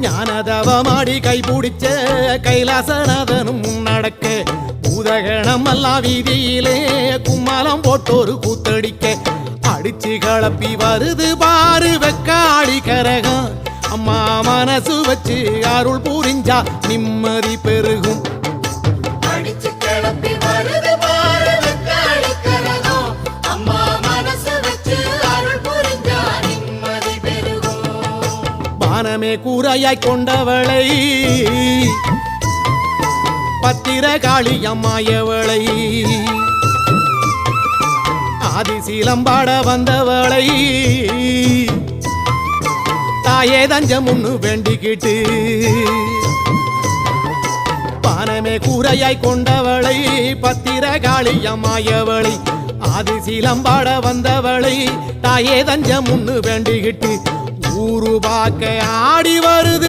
ஞானதவமாடி கைபிடிச்ச கைலாசநாதனும் முன்னடக்க பூதகணம் அல்லா வீதியிலே கும்மாலம் போட்டோரு கூத்தடிக்க அடிச்சு கலப்பி வருது பாரு வெக்காடி கரகம். அம்மா மனசு வச்சு அருள் புரிஞ்சா நிம்மதி பெருகும். மனமே கூரையாய் கொண்டவளை. பத்திர காளி அம்மாயவளை ஆதிசீலம்பாட வந்தவளை. தாயே தஞ்சம் முன்னு வேண்டிக்கிட்டு பானமே கூரையாய் கொண்டவளை. பத்திர காளி அம்மாயவளை ஆதிசீலம்பாட வந்தவளை. தாயே தஞ்சம் முன்னு வேண்டிக்கிட்டு ஊரு பார்க்க ஆடி வருது.